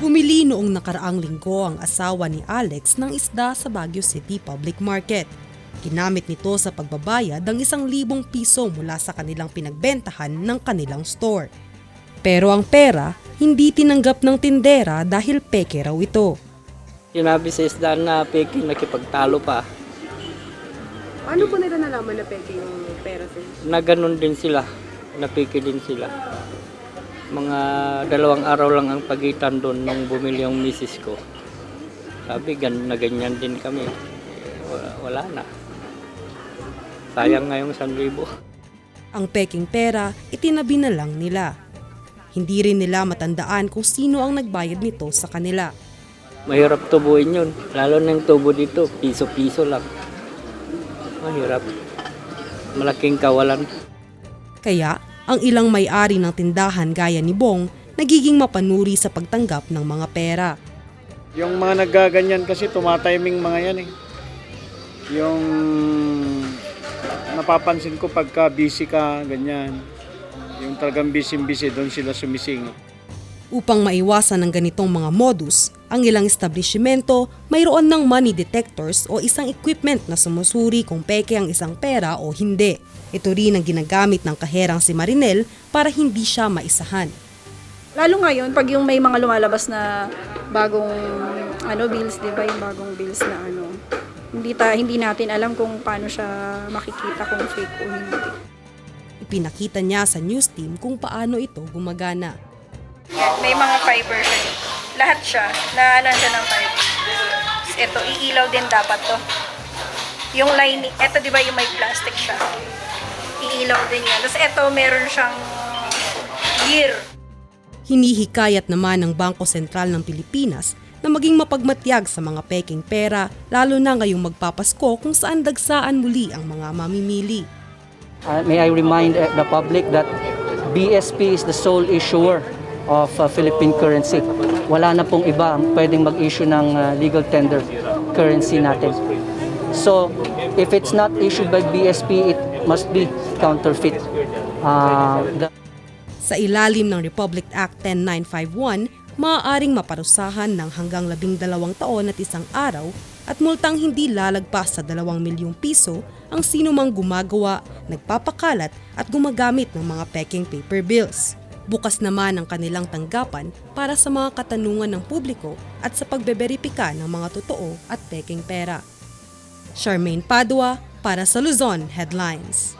Bumili noong nakaraang linggo ang asawa ni Alex ng isda sa Baguio City Public Market. Ginamit nito sa pagbabayad ng isang libong piso mula sa kanilang pinagbentahan ng kanilang store. Pero ang pera, hindi tinanggap ng tindera dahil peke raw ito. Sinabi sa isda na peking nakipagtalo pa. Paano po nila nalaman na peke yung pera sir? Na ganun din sila. Napiki din sila. Mga dalawang araw lang ang pagitan doon nung bumili yung misis ko. Sabi, gan na ganyan din kami. Wala, wala na. Sayang nga yung 1,000. Ang peking pera, itinabi na lang nila. Hindi rin nila matandaan kung sino ang nagbayad nito sa kanila. Mahirap tubuin yun. Lalo na yung tubo dito, piso-piso lang. Mahirap. Malaking kawalan. Kaya, ang ilang may-ari ng tindahan gaya ni Bong, nagiging mapanuri sa pagtanggap ng mga pera. Yung mga naggaganyan kasi tumatiming mga yan eh. Yung napapansin ko pagka busy ka, ganyan. Yung talagang busy-busy, doon sila sumisingit. Upang maiwasan ng ganitong mga modus, ang ilang establishmento mayroon ng money detectors o isang equipment na sumusuri kung peke ang isang pera o hindi. Ito rin ang ginagamit ng kaherang si Marinel para hindi siya maisahan. Lalo ngayon, pag yung may mga lumalabas na bagong ano bills, 'di ba, yung bagong bills na ano, hindi ta hindi natin alam kung paano siya makikita kung fake o hindi. Ipinakita niya sa news team kung paano ito gumagana. May mga fiber siya. Eh. Lahat siya, na ano siya ng fiber. Ito, iilaw din dapat to. Yung lining, ito 'di ba yung may plastic siya. Iilaw din yan. Tapos ito, meron siyang gear. Hinihikayat naman ng Bangko Sentral ng Pilipinas na maging mapagmatyag sa mga peking pera lalo na ngayong magpapasko kung saan dagsaan muli ang mga mamimili. Uh, may I remind uh, the public that BSP is the sole issuer of uh, Philippine currency. Wala na pong iba ang pwedeng mag-issue ng uh, legal tender currency natin. So, if it's not issued by BSP, it must be counterfeit. Uh, Sa ilalim ng Republic Act 10951, maaaring maparusahan ng hanggang labing dalawang taon at isang araw at multang hindi lalagpas sa dalawang milyong piso ang sino mang gumagawa, nagpapakalat at gumagamit ng mga peking paper bills. Bukas naman ang kanilang tanggapan para sa mga katanungan ng publiko at sa pagbeberipika ng mga totoo at peking pera. Charmaine Padua para sa Luzon Headlines.